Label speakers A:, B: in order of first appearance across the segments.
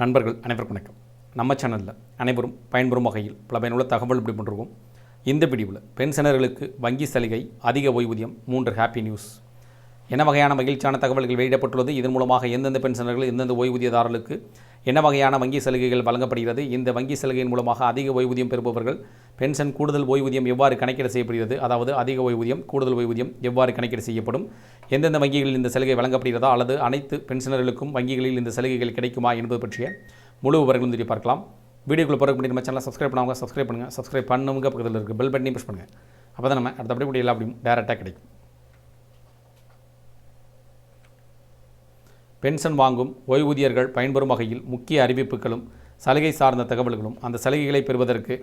A: நண்பர்கள் அனைவருக்கும் வணக்கம். நம்ம சேனலில் அனைவரும் பயன்பெறும் வகையில் பல பயனுள்ள தகவல் இப்படி பண்ணிருக்கோம் இந்த பிடிவில் பென்ஷனர்களுக்கு வங்கி சலுகை அதிக ஓய்வூதியம் மூன்று ஹாப்பி நியூஸ் என்ன வகையான மகிழ்ச்சியான தகவல்கள் வெளியிடப்பட்டுள்ளது? இதன் மூலமாக எந்தெந்த பென்ஷனர்கள் எந்தெந்த ஓய்வூதியதாரர்களுக்கு என்ன வகையான வங்கி சலுகைகள் வழங்கப்படுகிறது? இந்த வங்கி சலுகையின் மூலமாக அதிக ஓய்வூதியம் பெறுபவர்கள் பென்ஷன் கூடுதல் ஓய்வூதியம் எவ்வாறு கணக்கீடு செய்யப்படுகிறது? அதாவது அதிக ஓய்வூதியம் கூடுதல் ஓய்வூதியம் எவ்வாறு கணக்கீடு செய்யப்படும்? எந்தெந்த வங்கிகளில் இந்த சலுகை வழங்கப்படுகிறதா? அல்லது அனைத்து பென்ஷனர்களுக்கும் வங்கிகளில் இந்த சலுகைகள் கிடைக்குமா என்பது பற்றிய முழு விவரங்களும் தெரிய பார்க்கலாம். வீடியோக்குள்ள பிறகு பண்ணி நம்ம சேனலை சப்ஸ்கிரைப் பண்ணாங்க சப்ஸ்கிரைப் பண்ணுங்கள் சப்ஸ்கிரைப் பண்ணுங்க பக்கத்தில் இருக்குது பெல் பட்டனையும் ப்ரெஸ் பண்ணுங்கள் அப்போ தான் நம்ம அடுத்தபடி எல்லா அப்படியும் டேரெக்டாக கிடைக்கும். பென்ஷன் வாங்கும் ஓய்வூதியர்கள் பயன்பெறும் வகையில் முக்கிய அறிவிப்புகளும் சலுகை சார்ந்த தகவல்களும் அந்த சலுகைகளை பெறுவதற்கு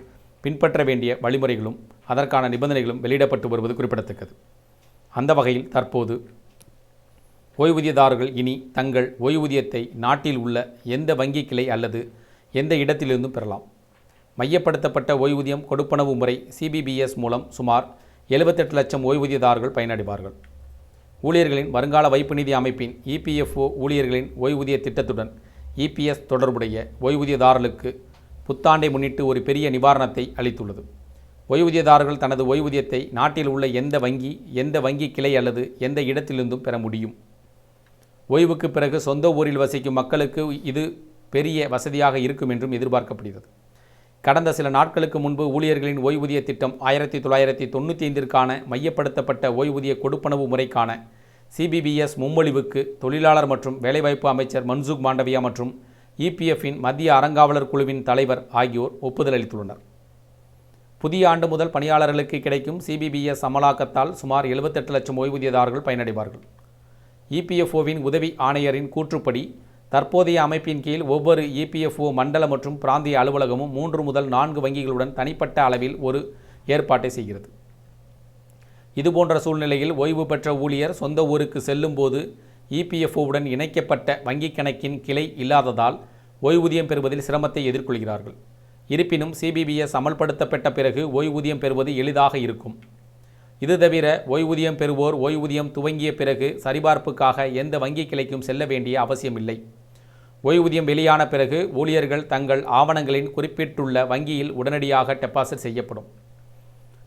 A: பின்பற்ற வேண்டிய வழிமுறைகளும் அதற்கான நிபந்தனைகளும் வெளியிடப்பட்டு வருவது குறிப்பிடத்தக்கது. அந்த வகையில் தற்போது ஓய்வூதியதாரர்கள் இனி தங்கள் ஓய்வூதியத்தை நாட்டில் உள்ள எந்த வங்கி கிளை அல்லது எந்த இடத்திலிருந்தும் பெறலாம். மையப்படுத்தப்பட்ட ஓய்வூதியம் கொடுப்பனவு முறை சிபிபிஎஸ் மூலம் சுமார் எழுபத்தெட்டு லட்சம் ஓய்வூதியதாரர்கள் பயனடைவார்கள். ஊழியர்களின் வருங்கால வைப்பு நிதி அமைப்பின் இபிஎஃப்ஓ ஊழியர்களின் ஓய்வூதிய திட்டத்துடன் இபிஎஸ் தொடர்புடைய ஓய்வூதியதாரர்களுக்கு புத்தாண்டை முன்னிட்டு ஒரு பெரிய நிவாரணத்தை அளித்துள்ளது. ஓய்வூதியதாரர்கள் தனது ஓய்வூதியத்தை நாட்டில் உள்ள எந்த வங்கி எந்த வங்கி கிளை அல்லது எந்த இடத்திலிருந்தும் பெற முடியும். ஓய்வுக்கு பிறகு சொந்த ஊரில் வசிக்கும் மக்களுக்கு இது பெரிய வசதியாக இருக்கும் என்றும் எதிர்பார்க்கப்படுகிறது. கடந்த சில நாட்களுக்கு முன்பு ஊழியர்களின் ஓய்வூதிய திட்டம் ஆயிரத்தி தொள்ளாயிரத்தி தொண்ணூற்றி ஐந்திற்கான மையப்படுத்தப்பட்ட ஓய்வூதிய கொடுப்பனவு முறைக்கான சிபிபிஎஸ் மும்மொழிவுக்கு தொழிலாளர் மற்றும் வேலைவாய்ப்பு அமைச்சர் மன்சுக் மாண்டவியா மற்றும் இபிஎஃப்பின் மத்திய அறங்காவலர் குழுவின் தலைவர் ஆகியோர் ஒப்புதல் அளித்துள்ளனர் புதிய ஆண்டு முதல் பணியாளர்களுக்கு கிடைக்கும் சிபிபிஎஸ் அமலாக்கத்தால் சுமார் எழுபத்தெட்டு லட்சம் ஓய்வூதியதாரர்கள் பயனடைவார்கள். இபிஎஃப்ஓவின் உதவி ஆணையரின் கூற்றுப்படி தற்போதைய அமைப்பின் கீழ் ஒவ்வொரு இபிஎஃப்ஓ மண்டல மற்றும் பிராந்திய அலுவலகமும் மூன்று முதல் நான்கு வங்கிகளுடன் தனிப்பட்ட அளவில் ஒரு ஏற்பாட்டை செய்கிறது. இதுபோன்ற சூழ்நிலையில் ஓய்வு பெற்ற ஊழியர் சொந்த ஊருக்கு செல்லும்போது இபிஎஃப்ஓவுடன் இணைக்கப்பட்ட வங்கிக் கணக்கின் கிளை இல்லாததால் ஓய்வூதியம் பெறுவதில் சிரமத்தை எதிர்கொள்கிறார்கள். இருப்பினும் சிபிபிஎஸ் அமல்படுத்தப்பட்ட பிறகு ஓய்வூதியம் பெறுவது எளிதாக இருக்கும். இது தவிர ஓய்வூதியம் பெறுவோர் ஓய்வூதியம் துவங்கிய பிறகு சரிபார்ப்புக்காக எந்த வங்கி கிளைக்கும் செல்ல வேண்டிய அவசியமில்லை. ஓய்வூதியம் வெளியான பிறகு ஊழியர்கள் தங்கள் ஆவணங்களின் குறிப்பிட்டுள்ள வங்கியில் உடனடியாக டெபாசிட் செய்யப்படும்.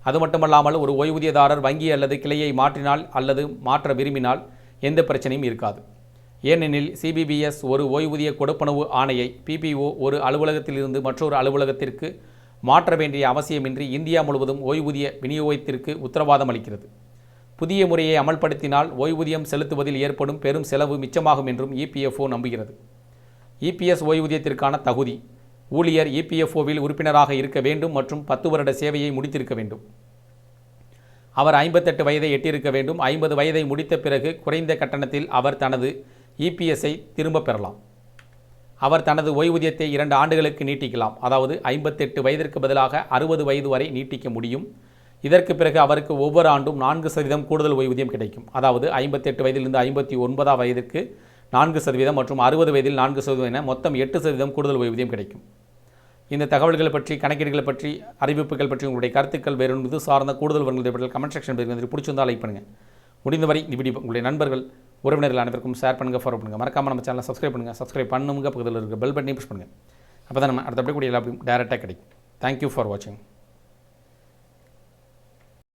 A: அது மட்டுமல்லாமல் ஒரு ஓய்வூதியதாரர் வங்கி அல்லது கிளையை மாற்றினால் அல்லது மாற்ற விரும்பினால் எந்த பிரச்சனையும் இருக்காது. ஏனெனில் சிபிபிஎஸ் ஒரு ஓய்வூதிய கொடுப்பனவு ஆணையை பிபிஓ ஒரு அலுவலகத்திலிருந்து மற்றொரு அலுவலகத்திற்கு மாற்ற வேண்டிய அவசியமின்றி இந்தியா முழுவதும் ஓய்வூதிய விநியோகத்திற்கு உத்தரவாதம் அளிக்கிறது. புதிய முறையை அமல்படுத்தினால் ஓய்வூதியம் செலுத்துவதில் ஏற்படும் பெரும் செலவு மிச்சமாகும் என்றும் இபிஎஃப்ஓ நம்புகிறது. இபிஎஸ் ஓய்வூதியத்திற்கான தகுதி ஊழியர் இபிஎஃப்ஓவில் உறுப்பினராக இருக்க வேண்டும் மற்றும் பத்து வருட சேவையை முடித்திருக்க வேண்டும். அவர் ஐம்பத்தெட்டு வயதை எட்டியிருக்க வேண்டும். ஐம்பது வயதை முடித்த பிறகு குறைந்த கட்டணத்தில் அவர் தனது இபிஎஸ்ஐ திரும்பப் பெறலாம். அவர் தனது ஓய்வூதியத்தை இரண்டு ஆண்டுகளுக்கு நீட்டிக்கலாம். அதாவது ஐம்பத்தெட்டு வயதிற்கு பதிலாக அறுபது வயது வரை நீட்டிக்க முடியும். இதற்கு பிறகு அவருக்கு ஒவ்வொரு ஆண்டும் நான்கு சதவீதம் கூடுதல் ஓய்வூதியம் கிடைக்கும். அதாவது ஐம்பத்தெட்டு வயதிலிருந்து ஐம்பத்தி ஒன்பதாம் வயதிற்கு நான்கு சதவீதம் மற்றும் அறுபது வயதில் நான்கு சதவீதம் என மொத்தம் எட்டு சதவீதம் கூடுதல் ஓய்வூதியம் கிடைக்கும். இந்த தகவல்கள் பற்றி கணக்கீடுகளை பற்றி அறிவிப்புகள் பற்றி உங்களுடைய கருத்துக்கள் வேறு இது சார்ந்த கூடுதல் விவரங்கள் பற்றி கமெண்ட் செக்ஷன் பற்றி பிடிச்சிருந்தால் லைக் பண்ணுங்கள் முடிந்தவரை இப்படி உங்களுடைய நண்பர்கள் உறவினர்கள் அனைவருக்கும் ஷேர் பண்ணுங்கள் ஃபாலோ பண்ணுங்கள் மறக்காமல் நம்ம சேனலை சப்ஸ்கிரைப் பண்ணுங்கள் சப்ஸ்கிரைப் பண்ணுங்க பக்கத்தில் இருக்க பெல் பட்டனையும் புஷ் பண்ணுங்கள் அப்போ தான் நம்ம அடுத்தபடி கூட எல்லா டேரெக்டாக கிடைக்கும். தேங்க்யூ ஃபார் வாட்சிங்